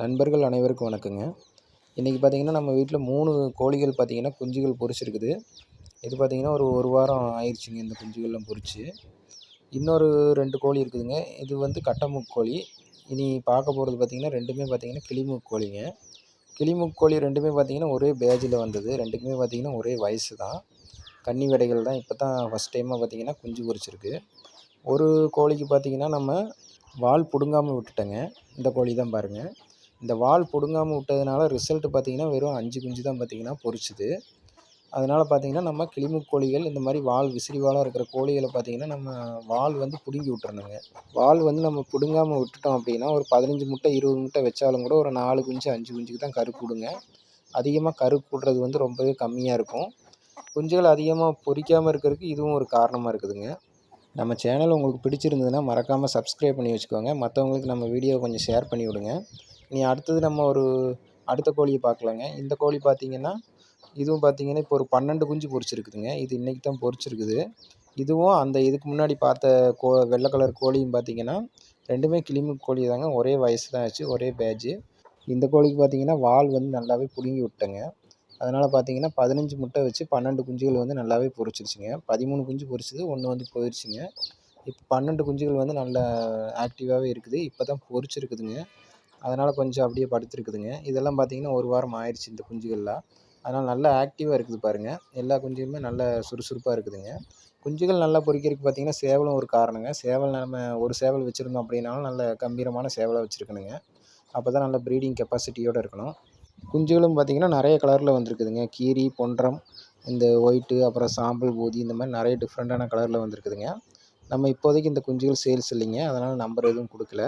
நண்பர்கள் அனைவருக்கும் வணக்கங்க. இன்றைக்கி பார்த்திங்கன்னா நம்ம வீட்டில் மூணு கோழிகள் பார்த்திங்கன்னா குஞ்சுகள் பொறிச்சிருக்குது இது பார்த்திங்கன்னா ஒரு ஒரு வாரம் ஆயிடுச்சுங்க இந்த குஞ்சுகள்லாம் பொறிச்சு இன்னொரு ரெண்டு கோழி இருக்குதுங்க. இது வந்து கட்டமுக்கோழி இனி பார்க்க போகிறது பார்த்திங்கன்னா ரெண்டுமே பார்த்திங்கன்னா கிளிமுக்கோழிங்க கிளிமுக்கோழி ரெண்டுமே பார்த்திங்கன்னா ஒரே பேஜில் வந்தது. ரெண்டுக்குமே பார்த்திங்கன்னா ஒரே வயசு தான். கன்னி விடைகள் தான். இப்போ தான் ஃபஸ்ட் டைமாக பார்த்திங்கன்னா குஞ்சு பொறிச்சிருக்கு ஒரு கோழிக்கு பார்த்திங்கன்னா நம்ம வால் பிடுங்காமல் விட்டுட்டேங்க. இந்த கோழி தான் பாருங்கள் இந்த வால் பிடுங்காமல் விட்டதுனால ரிசல்ட் பார்த்திங்கன்னா வெறும் அஞ்சு குஞ்சு தான் பார்த்திங்கன்னா பொறிச்சுது அதனால் பார்த்திங்கன்னா நம்ம கிளிமுக் கோழிகள் இந்த மாதிரி வால் விசிறி வாலாக இருக்கிற கோழிகளை பார்த்திங்கன்னா நம்ம வால் வந்து பிடுங்கி விட்டுறணுங்க. வால் வந்து நம்ம பிடுங்காமல் விட்டுட்டோம் அப்படின்னா ஒரு பதினஞ்சு முட்டை இருபது முட்டை வச்சாலும் கூட ஒரு நாலு குஞ்சு அஞ்சு குஞ்சுக்கு தான் கரு கூடுங்க. அதிகமாக கரு கூடுறது வந்து ரொம்பவே கம்மியாக இருக்கும். குஞ்சுகள் அதிகமாக பொறிக்காமல் இருக்கிறதுக்கு இதுவும் ஒரு காரணமாக இருக்குதுங்க. நம்ம சேனல் உங்களுக்கு பிடிச்சிருந்ததுன்னா மறக்காமல் சப்ஸ்கிரைப் பண்ணி வச்சுக்கோங்க. மற்றவங்களுக்கு நம்ம வீடியோ கொஞ்சம் ஷேர் பண்ணி விடுங்க. இனி அடுத்தது நம்ம ஒரு அடுத்த கோழியை பார்க்கலாங்க இந்த கோழி பார்த்திங்கன்னா இதுவும் பார்த்திங்கன்னா இப்போ ஒரு பன்னெண்டு குஞ்சு பொரிச்சிருக்குதுங்க. இது இன்றைக்கி தான் பொரிச்சிருக்குது. இதுவும் அந்த இதுக்கு முன்னாடி பார்த்த கோ வெள்ளை கலர் கோழியும் பார்த்திங்கன்னா ரெண்டுமே கிளிமு கோழி தாங்க. ஒரே வயசு தான் ஆச்சு ஒரே பேட்ஜு இந்த கோழிக்கு பார்த்திங்கன்னா வால் வந்து நல்லாவே பிடுங்கி விட்டேங்க. அதனால் பார்த்திங்கன்னா பதினஞ்சு முட்டை வச்சு பன்னெண்டு குஞ்சுகள் வந்து நல்லாவே பொரிச்சிருச்சுங்க. பதிமூணு குஞ்சு பொரிச்சது ஒன்று வந்து போயிடுச்சுங்க இப்போ பன்னெண்டு குஞ்சுகள் வந்து நல்லா ஆக்டிவாகவே இருக்குது. இப்போ தான் பொரிச்சிருக்குதுங்க. அதனால் கொஞ்சம் அப்படியே படுத்துருக்குதுங்க. இதெல்லாம் பார்த்திங்கன்னா ஒரு வாரம் ஆயிடுச்சு இந்த குஞ்சுகள்லாம். அதனால் நல்லா ஆக்டிவாக இருக்குது பாருங்கள் எல்லா குஞ்சுகளுமே நல்ல சுறுசுறுப்பாக இருக்குதுங்க. குஞ்சுகள் நல்லா பொரிக்கிறதுக்கு பார்த்திங்கன்னா சேவலும் ஒரு காரணங்க. சேவல் நம்ம ஒரு சேவல் வச்சுருந்தோம் அப்படின்னாலும் நல்ல கம்பீரமான சேவலாக வச்சுருக்கணுங்க. அப்போ தான் நல்ல ப்ரீடிங் கெப்பாசிட்டியோடு இருக்கணும். குஞ்சுகளும் பார்த்திங்கன்னா நிறைய கலரில் வந்திருக்குதுங்க. கீரி பொன்றம் இந்த ஒயிட்டு அப்புறம் சாம்பல் பூதி இந்த மாதிரி நிறைய டிஃப்ரெண்ட்டான கலரில் வந்திருக்குதுங்க. நம்ம இப்போதைக்கு இந்த குஞ்சுகள் சேல்ஸ் இல்லைங்க. அதனால் நம்பர் எதுவும் கொடுக்கல.